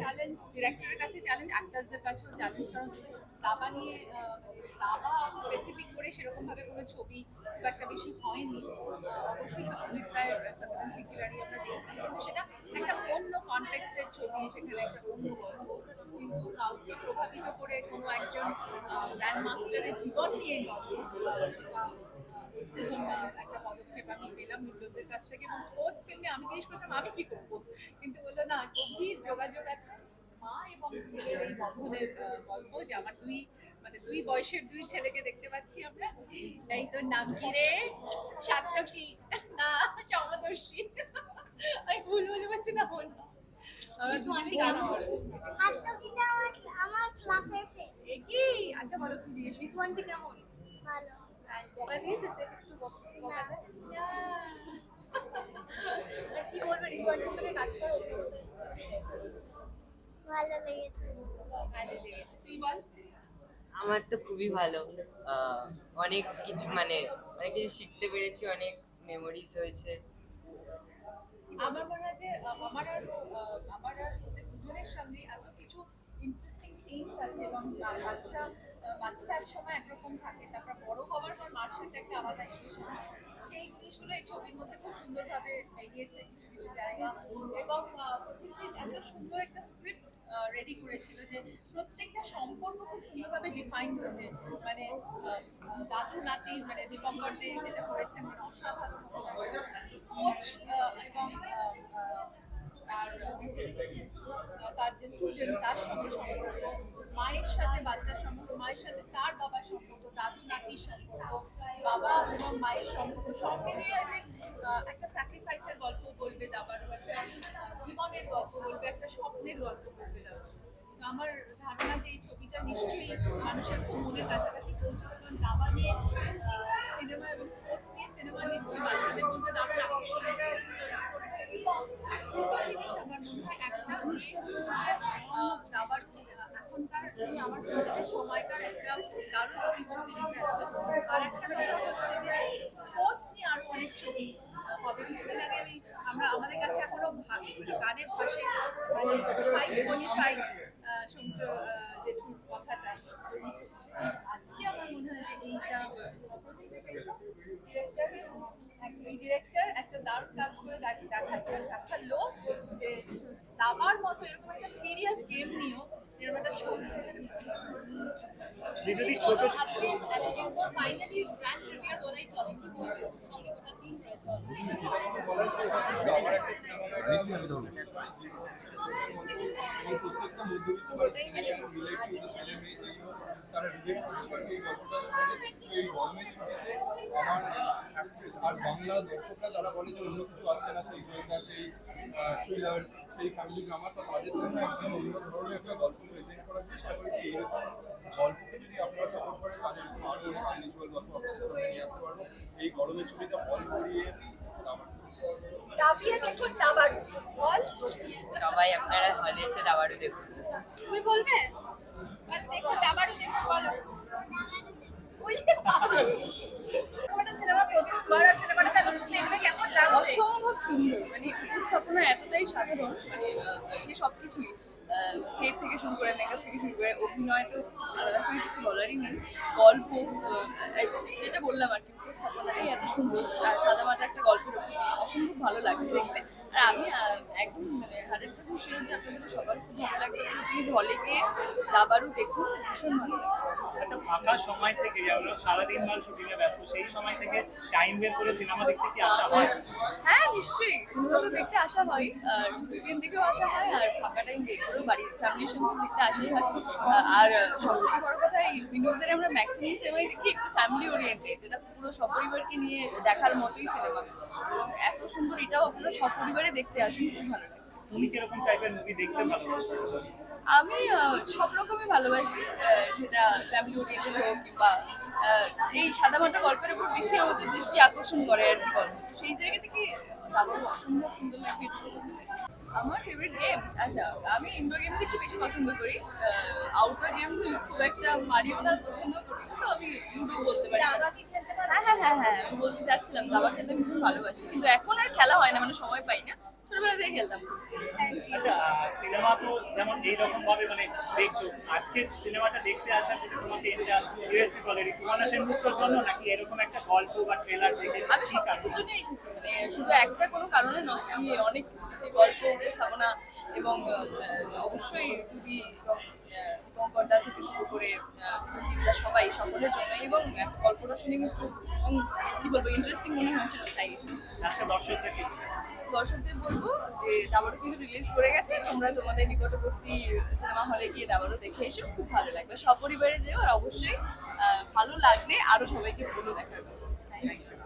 Challenge ডিরেক্টরের কাছে challenge অ্যাক্টার্সদের কাছেও চ্যালেঞ্জ কারণ দাবা নিয়ে দাবা স্পেসিফিক করে সেরকম ভাবে কোনো ছবি খুব একটা বেশি হয়নি অবশ্যই সত্যজিৎ রায়ের সত্যজিৎ শিকিলারি আমরা সেটা একটা অন্য কনটেক্সটের ছবি সেখানে একটা অন্য গল্প কিন্তু কাউকে প্রভাবিত করে কোনো একজন গ্র্যান্ড মাস্টারের জীবন নিয়ে গল্প একটা পদক্ষেপ আমি পেলাম উইন্ডোজের কাছ থেকে এবং স্পোর্টস ফিল্মে আমি জিজ্ঞেস করছিলাম আমি কি করব কিন্তু বলল না গভীর যোগাযোগ আছে মা এবং ছেলের এই বন্ধনের গল্প যে আমার দুই মানে দুই বয়সের দুই ছেলেকে দেখতে পাচ্ছি আমরা এই তোর নাম কি? রে সাত্তকী না সমদর্শী আমি ভুল বলে পারছি না বল আচ্ছা বলো কি জিজ্ঞেস ঋতু কেমন? ভালো। বকা দিয়েছে সে একটু বকা বকা দেয়? আর কি বলবে ঋতু কাজ করার ভালো লেগেছে ভালো লেগেছে তুই বল আমার তো খুবই ভালো অনেক কিছু মানে অনেক কিছু শিখতে পেরেছি অনেক মেমোরিজ হয়েছে আমার মনে হয় যে আমার আর আমার আর ওদের দুজনের সঙ্গে এত কিছু ইন্টারেস্টিং সিনস আছে এবং বা- বাচ্চা আহ, বাচ্চা এক সময় একরকম থাকে তারপর বড় হওয়ার পর মার সাথে একটা আলাদা সেই জিনিসগুলো এই ছবির মধ্যে খুব সুন্দরভাবে বেরিয়েছে কিছু কিছু জায়গা এবং প্রত্যেকদিন এত সুন্দর একটা স্ক্রিপ্ট রেডি করেছিল যে প্রত্যেকটা সম্পর্ক খুব সুন্দরভাবে ডিফাইন হয়েছে। মানে দাদু নাতি মানে দীপঙ্কর দে যেটা করেছেন মানে অসাধারণ কোচ এবং তার যে স্টুডেন্ট তার সঙ্গে সম্পর্ক। মায়ের সাথে বাচ্চার সম্পর্ক, মায়ের সাথে তার বাবার সম্পর্ক, দাদু নাতির সম্পর্ক, বাবা এবং মায়ের সম্পর্ক, সব মিলিয়ে একটা স্যাক্রিফাইসের গল্প বলবে দাবার একটা জীবনের গল্প বলবে, একটা স্বপ্নের গল্প বলবে দাবার আমার ধারণা যে এই ছবিটা নিশ্চয়ই মানুষের খুব মনের কাছাকাছি পৌঁছবে, কারণ দাবা নিয়ে সিনেমা এবং স্পোর্টস নিয়ে সিনেমা নিশ্চয়ই বাচ্চাদের মধ্যে দারুণ আকর্ষণ। জিনিস আমার মনে একটা আহ, দাবার এখনকার আমার মনে হয় সময়কার একটা দারুণ ছবি ছবি আর একটা হচ্ছে যে স্পোর্টস নিয়ে আরও অনেক ছবি হবে। কিছুদিন আগে আমি আমরা আমাদের কাছে এখনও গানের পাশে মানে ফাইট সমুদ্র আহ, জেঠুর কথাটা আজকে আমার মনে হয় যে এইটা ডিরেক্টর এই ডিরেক্টর একটা দারুণ কাজ করে দেখ- দেখাচ্ছে দেখাল যে দাবার মতো এরকম একটা সিরিয়াস গেম নিয়েও এরকম একটা ছবি যদি ছোট আজকে এতদিন পর ফাইনালি গ্র্যান্ড প্রিমিয়ার বলাই চলে কি বলবে সঙ্গে গোটা টিম রয়েছে এই প্রত্যেকটা মধ্যবিত্ত বাড়ির ছেলে এবং রিলেটিভ ছেলে মেয়ে যেই হোক, তারা রিলেট করতে পারবে এই গল্পটা শুনে কিন্তু এই গরমের ছুটিতে আমার actress আর বাংলা দর্শকরা যারা বলে যে অন্য কিছু আসছে না সেই গোয়েন্দা সেই থ্রিলার সেই ফ্যামিলি ড্রামা সব তাদের জন্য একদম অন্য ধরনের একটা গল্প প্রেজেন্ট করার চেষ্টা করেছি। এইরকম গল্পকে যদি আপনারা সাপোর্ট করেন তাহলে এরকম আরও অনেক আনইউজুয়াল গল্প আপনাদের সামনে নিয়ে আসতে পারব। এই গরমের ছুটিতে বল করিয়ে দেখুন সবাই আপনারা হলে এসে দাবারও দেখুন। তুমি বলবে? দেখো দেখো বলো। অসম্ভব সুন্দর। মানে উপস্থাপনা এতটাই সাধারণ মানে সে সব কিছুই সেট থেকে শুরু করে মেকআপ থেকে শুরু করে, অভিনয় তো আলাদা করে কিছু বলারই নেই। গল্প যেটা বললাম আর কি, উপস্থাপনাটাই এত সুন্দর। সাদা মাটা একটা গল্প অসম্ভব ভালো লাগছে দেখতে। আর আমি একদম মানে হান্ড্রেড পার্সেন্ট শিওর যে আপনাদের সবার খুব ভালো লাগবে। প্লিজ হলে গিয়ে দাবারও দেখুন ভীষণ ভালো লাগবে। আচ্ছা ফাঁকা সময় থেকে যেমন সারাদিন মান শুটিং এ ব্যস্ত সেই সময় থেকে টাইম বের করে সিনেমা দেখতে কি আসা হয়? হ্যাঁ নিশ্চয়ই। সিনেমা তো দেখতে আসা হয় আর দিন থেকেও আসা হয় আর ফাঁকা টাইম বের করেও বাড়ির ফ্যামিলির সঙ্গে দেখতে আসাই হয়। আর সব থেকে বড় কথা এই উইন্ডোজের আমরা ম্যাক্সিমাম সিনেমাই দেখি একটু ফ্যামিলি ওরিয়েন্টেড যেটা পুরো সপরিবারকে নিয়ে দেখার মতোই সিনেমা এবং এত সুন্দর এটাও আপনারা সপরিবারে দেখতে আসুন খুব ভালো লাগে। তুমি কীরকম টাইপের মুভি দেখতে ভালোবাসেন আমি সব রকমই ভালোবাসি সেটা ফ্যামিলি ওরিয়েন্টেড হোক কিংবা এই সাদামাটা গল্পের উপর বেশি আমাদের দৃষ্টি আকর্ষণ করে আর কি গল্প। সেই জায়গা থেকে ভালো অসম্ভব সুন্দর পারি। আমার ফেভারিট গেমস আচ্ছা আমি ইনডোর গেমস একটু বেশি পছন্দ করি। আউটডোর গেমস খুব একটা মারিও না পছন্দ করি তো আমি লুডো বলতে পারি। খেলতে হ্যাঁ হ্যাঁ হ্যাঁ হ্যাঁ আমি বলতে চাচ্ছিলাম দাবা খেলতে আমি খুব ভালোবাসি কিন্তু এখন আর খেলা হয় না মানে সময় পাই না। ছোটবেলা থেকে খেলতাম। আচ্ছা সিনেমা তো যেমন এইরকম ভাবে মানে দেখছ আজকে সিনেমাটা দেখতে আসার পরে তোমাকে এটা ইউএসপি বলে ঋতুমানা সেনগুপ্তর জন্য নাকি এরকম একটা গল্প বা ট্রেলার দেখে আমি সব কিছুর জন্য এসেছি মানে শুধু একটা কোনো কারণে নয় আমি অনেক গল্প উপস্থাপনা এবং অবশ্যই যদি এবং কঙ্করদা থেকে শুরু করে চিন্তা সবাই সকলের জন্য এবং গল্পটা শুনে কিন্তু কি বলব ইন্টারেস্টিং মনে হয়েছিল তাই এসেছি। দর্শকদের দর্শকদের বলব যে দাবারও কিন্তু রিলিজ করে গেছে। তোমরা তোমাদের নিকটবর্তী সিনেমা হলে গিয়ে দাবারও দেখে এসো, খুব ভালো লাগবে। সপরিবারে যেও আর অবশ্যই ভালো লাগলে আরও সবাইকে বলো দেখার Thank you.